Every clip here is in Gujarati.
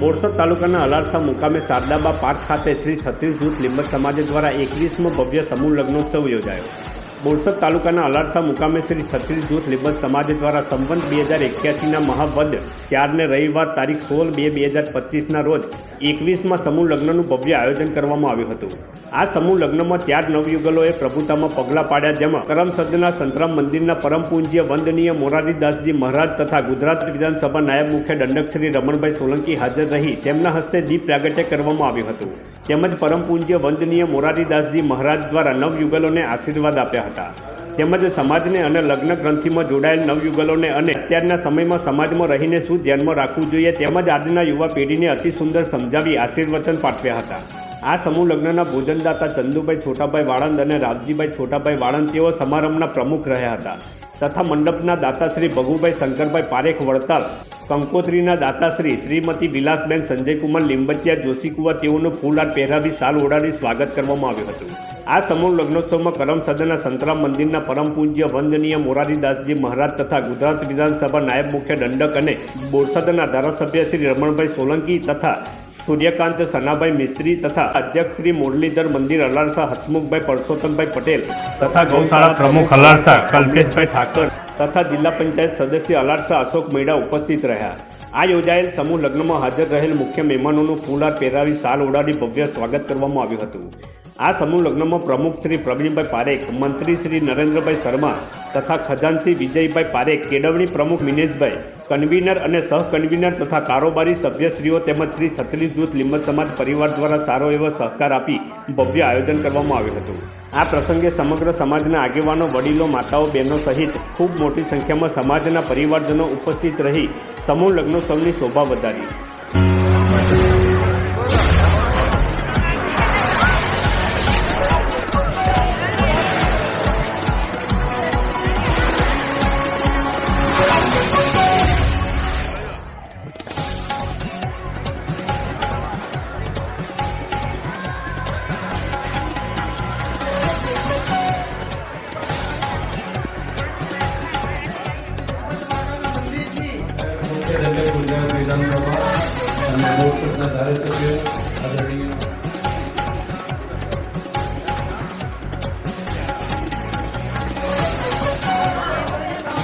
બોરસદ તાલુકાના અલારસા મુકામે શારદાબા પાર્ક ખાતે શ્રી છત્રીસ જૂથ લીંબત સમાજ દ્વારા એકવીસમો ભવ્ય સમૂહ લગ્નોત્સવ યોજાયો. બોરસદ તાલુકાના અલારસા મુકામે શ્રી છત્રીસ જૂથ લીંબત સમાજ દ્વારા સંવંત બે હજાર એક્યાસીના મહાવદ ચારને રવિવાર તારીખ સોળ બે બે હજાર પચીસના રોજ એકવીસમાં સમૂહ લગ્નનું ભવ્ય આયોજન કરવામાં આવ્યું હતું. આ સમૂહ લગ્નમાં ચાર નવયુગલોએ પ્રભુતામાં પગલાં પાડ્યા જેમાં કરમસદના સંતરામ મંદિરના પરમ પૂજ્ય, વંદનીય મોરારીદાસજી મહારાજ તથા ગુજરાત વિધાનસભા નાયબ મુખ્ય દંડકશ્રી રમણભાઈ સોલંકી હાજર રહી. તેમના હસ્તે દીપ પ્રાગટ્ય કરવામાં આવ્યું હતું. તેમજ પરમ પૂજ્ય, વંદનીય મોરારીદાસજી મહારાજ દ્વારા નવયુગલોને આશીર્વાદ આપ્યા હતા. તેમજ સમાજને અને લગ્ન ગ્રંથિમાં જોડાયેલ નવયુગલોને અને અત્યારના સમયમાં સમાજમાં રહીને શું ધ્યાનમાં રાખવું જોઈએ તેમજ આજના યુવા પેઢીને અતિ સુંદર સમજાવી આશીર્વચન પાઠવ્યા હતા. આ સમૂહ લગ્નના ભોજનદાતા ચંદુભાઈ છોટાભાઈ વાળંદ અને રાવજીભાઈ છોટાભાઈ વાળંદ તેઓ સમારંભના પ્રમુખ રહ્યા હતા. તથા મંડપના દાતાશ્રી ભગુભાઈ શંકરભાઈ પારેખ વડતાલ, કંકોત્રીના દાતાશ્રી શ્રીમતી વિલાસબેન સંજયકુમાર લીંબચિયા જોશીકુવા તેઓનું ફૂલહાર પહેરાવી શાલ ઓઢાડી સ્વાગત કરવામાં આવ્યું હતું. આ સમૂહ લગ્નોત્સવમાં કરમ સદનના સંતરામ મંદિરના પરમ પૂજ્ય વંદનીય મોરારીદાસજી મહારાજ તથા ગુજરાત વિધાનસભા નાયબ મુખ્ય દંડક અને બોરસદના ધારાસભ્ય શ્રી રમણભાઈ સોલંકી તથા સૂર્યકાંત સનાભાઈ મિસ્ત્રી તથા અધ્યક્ષ શ્રી મુરલીધર મંદિર અલારસા, હસમુખભાઈ પરસોત્તમભાઈ પટેલ તથા ગૌશાળા પ્રમુખ અલારસા, કલ્પેશભાઈ ઠાકર તથા જિલ્લા પંચાયત સદસ્ય અલારસા અશોક મેડા ઉપસ્થિત રહ્યા. આ યોજાયેલ સમૂહ લગ્નમાં હાજર રહેલ મુખ્ય મહેમાનોનું ફૂલહાર પહેરાવી સાલ ઉડાડી ભવ્ય સ્વાગત કરવામાં આવ્યું હતું. આ સમૂહ લગ્નમાં પ્રમુખ શ્રી પ્રવીણભાઈ પારેખ, મંત્રી શ્રી નરેન્દ્રભાઈ શર્મા તથા ખજાનસી વિજયભાઈ પારેખ કેળવણી પ્રમુખ મિનેશભાઈ, કન્વીનર અને સહ કન્વીનર તથા કારોબારી સભ્યશ્રીઓ તેમજ શ્રી છત્રીસ જૂથ લીંબત સમાજ પરિવાર દ્વારા સારો એવો સહકાર આપી ભવ્ય આયોજન કરવામાં આવ્યું હતું. આ પ્રસંગે સમગ્ર સમાજના આગેવાનો, વડીલો, માતાઓ, બહેનો સહિત ખૂબ મોટી સંખ્યામાં સમાજના પરિવારજનો ઉપસ્થિત રહી સમૂહ લગ્નોત્સવની શોભા વધારી. তাদেরকে তাদের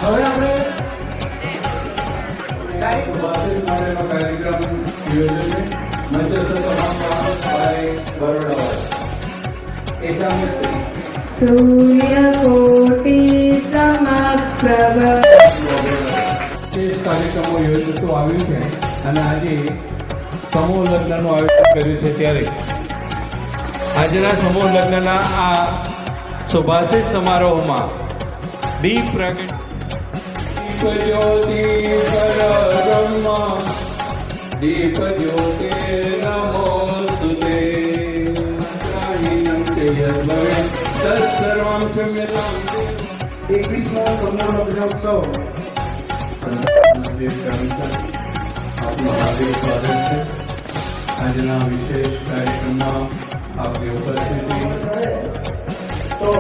હવે આપણે કાર્યક્રમ યોજ્યો છે મેન્ચેસ્ટર બરોડા સૂર્યકોટી સમપ્રભ તે કાર્યક્રમો યોજતો આવ્યું છે અને આજે સમૂહ લગ્નનું આયોજન કર્યું છે ત્યારે. આજના સમૂહ લગ્નના આ સુભાષિત સમારોહમાં દીપ પ્રગટ દીપ જ્યોતિ તત્સર્વં ક્ષમ્યતામ એકવીસમો સમૂહ લગ્નોત્સવ આપનું હાર્દિક સ્વાગત છે. આજના વિશેષ કાર્યક્રમમાં આપની ઉપસ્થિતિ. તો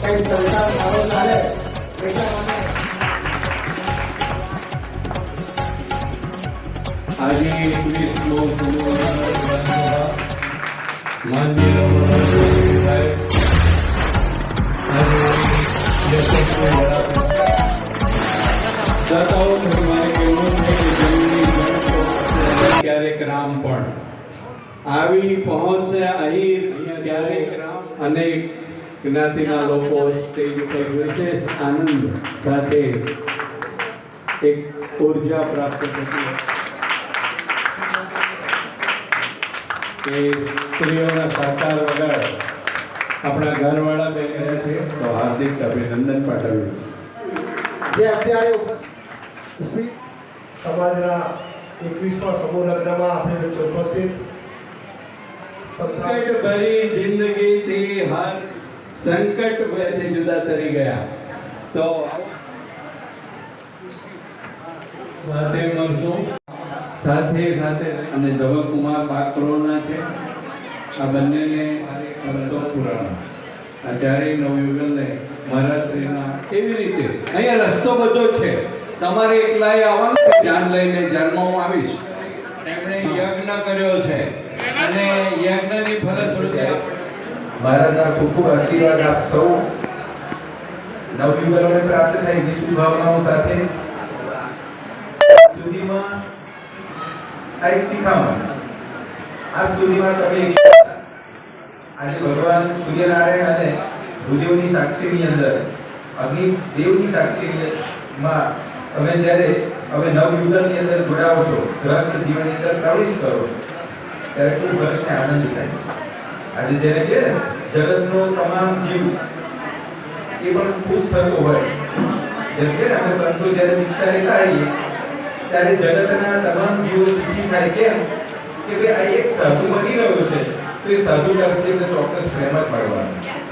કઈ સરકાર સારો ચાલે આજે માન્ય સાહેબ આજે યશસ્વી વડાપ્રધાન દાતાઓ આવી પહોંચશે અહીં અહીંયા ક્યારેક રામ અનેક જ્ઞાતિના લોકો સ્ટેજ ઉપર વિશેષ આનંદ સાથે એક ઊર્જા પ્રાપ્ત થતી કે સ્ત્રીઓના સાકાર વગર આપણા ઘરવાળા બેન રહ્યા છે, તો હાર્દિક અભિનંદન પાઠવ્યું. જે અત્યારે ઉપસ્થિત સમાજના એકવીસમા સમૂહ લગ્નમાં આપણી વચ્ચે ઉપસ્થિત સંતરામ સંકટ ભરી જિંદગીથી હર સંકટ ભયથી જુદા તરી ગયા. તો સાથે મળશું. સાથે સાથે અને ધવલકુમાર પાત્રોના છે. આ બંનેને શબ્દો પુરાણ આ ચારેય નવયુગલને મહારાષ્ટ્રીના એવી રીતે, અહીંયા રસ્તો બધો છે. તમારે એકલાએ આવવાનું ધ્યાન લઈને જન્મ હું આવીશ. એમણે યજ્ઞ કર્યો છે. અને યજ્ઞની ફલશ્રુતિ આપણે મહારાજના ખૂબ ખૂબ આશીર્વાદ આપ સૌ નવયુગલોને પ્રાપ્ત થઈ વિષ્ણુ ભાવનાઓ સાથે સુધીમાં આ એક શિખામણ આ સુધીમાં તમે આજે ભગવાન સૂર્યનારાયણ અને ભૂદેવની સાક્ષીની અંદર, અગ્નિ દેવની સાક્ષીની માં તમે જ્યારે હવે નવયુગલની અંદર જોડાવો છો, ગ્રસ્ત જીવનની અંદર પ્રવેશ કરો છો ત્યારે કોઈ વર્ષને આનંદ થાય. આજે જેને કહે ને, જગતનો તમામ જીવ, એ પણ ખુશ થતો હોય. જેમ કે અમે સંતો જ્યારે શિક્ષા લેતા આવીએ, ત્યારે જગતના તમામ જીવો સુખી થાય કેમ? કે ભાઈ આ એક સાધુ બની ગયો છે, તો એ સાધુ તરફથી ચોક્કસ પ્રેમ જ મળવાનો